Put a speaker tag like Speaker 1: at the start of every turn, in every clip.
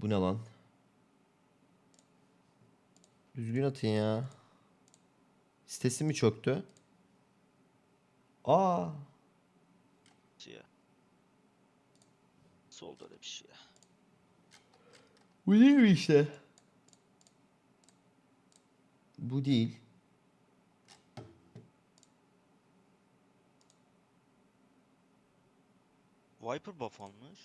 Speaker 1: Bu ne lan? Düzgün atın ya. Sitesi mi çöktü? Aa.
Speaker 2: Ya. Solda öyle bir şey.
Speaker 1: Bu değil mi işte? Bu değil.
Speaker 2: Viper buff almış.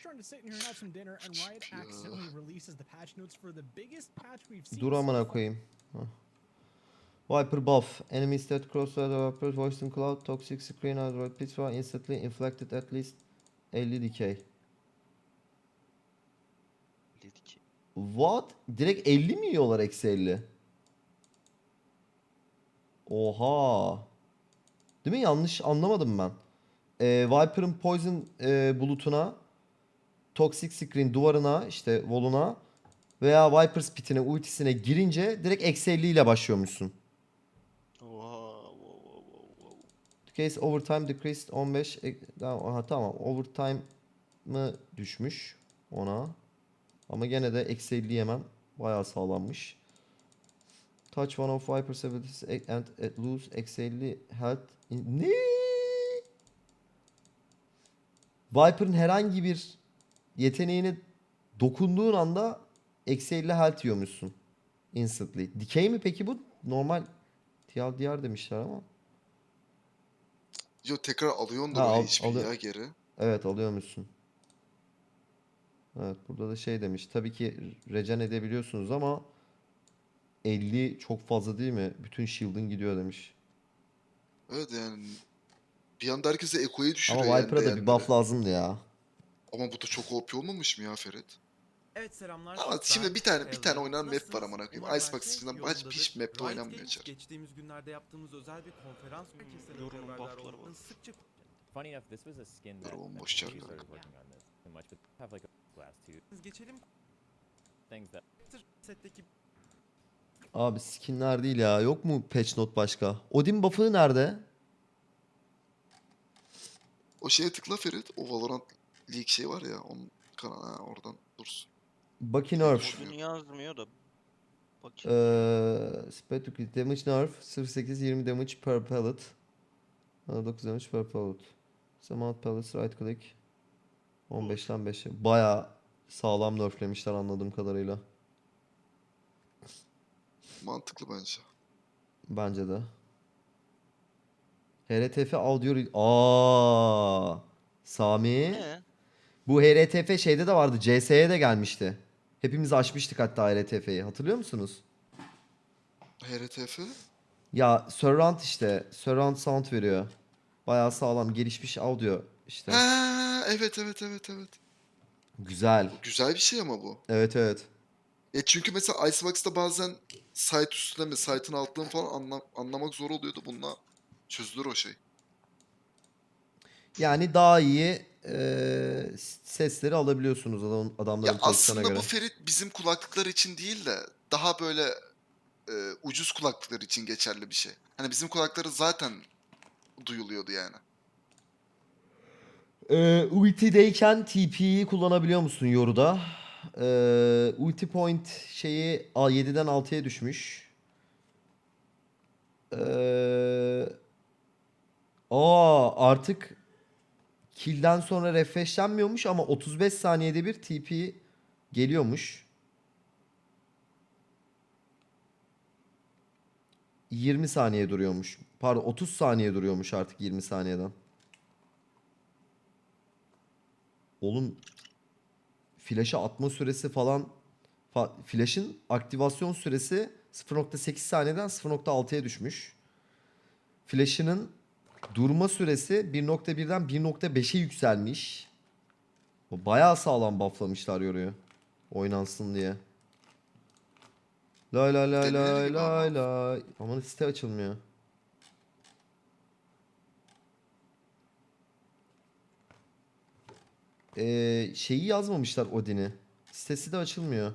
Speaker 3: Just trying to sit in here and have some dinner, and Riot accidentally releases the patch notes for the biggest patch we've seen.
Speaker 1: Dur amına koyayım. Hah. Viper buff. Enemies that cross the developers voice in cloud toxic screen Android pizza instantly inflicted at least 50 decay.
Speaker 2: Dedi ki.
Speaker 1: What? Direkt 50 mi yiyorlar eksi 50? Oha. Değil mi? Yanlış anlamadım ben. Ee, Viper'ın Poison e, bulutuna, Toxic Screen duvarına, işte wall'una veya Viper Spit'ine, ultisine girince direkt eksi 50 ile başlıyormuşsun.
Speaker 2: Oha. Wow, wow, wow, wow.
Speaker 1: The case overtime decreased 15. e, Tamam, aha, tamam. Overtime'ı düşmüş ona. Ama gene de eksi 50 yemem. Bayağı sağlanmış. Touch one of Viper's abilities and lose eksi 50 health. Ne? Viper'ın herhangi bir yeteneğine dokunduğun anda eksi 50 health yiyormuşsun. Instantly. Decay mi peki bu? Normal TLDR demişler ama.
Speaker 4: Yo tekrar alıyorsun
Speaker 1: Ha,
Speaker 4: da
Speaker 1: al-
Speaker 4: hiçbir
Speaker 1: alıyor-
Speaker 4: ya geri.
Speaker 1: Evet alıyormuşsun. Evet burada da şey demiş. Tabii ki regen edebiliyorsunuz ama 50 çok fazla değil mi? Bütün shield'ın gidiyor demiş.
Speaker 4: Evet yani bir anda herkese Eko'yu düşürüyor
Speaker 1: Ama
Speaker 4: yani
Speaker 1: Viper'a da bir
Speaker 4: değerleri.
Speaker 1: buff lazımdı ya.
Speaker 4: Ama bu da çok OP olmamış mı ya Ferit?
Speaker 5: Evet selamlar.
Speaker 4: Ama şimdi bir tane- bir tane oynanan map var amına koyayım. Icebox
Speaker 5: yolundadır.
Speaker 4: hiç- hiç map'te oynanmıyor içeri.
Speaker 5: Geçtiğimiz günlerde yaptığımız özel bir konferans herkese
Speaker 2: Yorumun buff'ları var.
Speaker 5: sıkça
Speaker 6: Funny enough, this was a skin that, last two
Speaker 5: geçelim.
Speaker 6: things that
Speaker 5: Setteki
Speaker 1: Abi skinler değil ya. Yok mu patch note başka? Odin buff'ı nerede?
Speaker 4: O şeye tıkla Ferit. O Valorant League şey var ya onun kanalı ha, oradan dursun.
Speaker 1: Bucky nerf.
Speaker 2: Bugün yazmıyor da. Bakayım.
Speaker 1: Ee, crit damage nerf. 08 20 damage per pellet. Ha, 9 damage per pellet. Samount pellets right click. 15'ten 5'e. Baya sağlam nerflemişler anladığım kadarıyla.
Speaker 4: Mantıklı bence.
Speaker 1: Bence de. HRTF audio... Aa, Sami.
Speaker 2: Ne?
Speaker 1: Bu HRTF şeyde de vardı. CS'ye de gelmişti. Hepimiz açmıştık hatta HRTF'yi. Hatırlıyor musunuz?
Speaker 4: HRTF?
Speaker 1: Ya surround işte. Surround sound veriyor. Bayağı sağlam gelişmiş audio işte.
Speaker 4: Ha evet evet evet evet.
Speaker 1: Güzel.
Speaker 4: Güzel bir şey ama bu.
Speaker 1: Evet evet.
Speaker 4: E çünkü mesela Icebox'ta bazen site üstüne mi site'ın altına falan anla- anlamak zor oluyordu. Bununla çözülür o şey.
Speaker 1: Yani daha iyi eee, sesleri alabiliyorsunuz adam, adamların
Speaker 4: Ya aslında
Speaker 1: göre.
Speaker 4: bu Ferit bizim kulaklıklar için değil de daha böyle e, ucuz kulaklıklar için geçerli bir şey. Hani bizim kulakları zaten duyuluyordu yani.
Speaker 1: Ee, ultideyken TP'yi kullanabiliyor musun Yoru'da? Ee, ulti point şeyi a, 7'den 6'ya düşmüş. Ee, aa artık kill'den sonra refreshlenmiyormuş ama 35 saniyede bir TP geliyormuş. 20 saniye duruyormuş. Pardon 30 saniye duruyormuş artık 20 saniyeden. Oğlum flash'a atma süresi falan fa- flash'ın aktivasyon süresi 0.8 saniyeden 0.6'ya düşmüş. Flash'ının durma süresi 1.1'den 1.5'e yükselmiş. Bayağı sağlam bufflamışlar yoruyor. Oynansın diye. Lay lay lay lay lay lay. Aman site açılmıyor. Ee, şeyi yazmamışlar Odin'i. Sitesi de açılmıyor.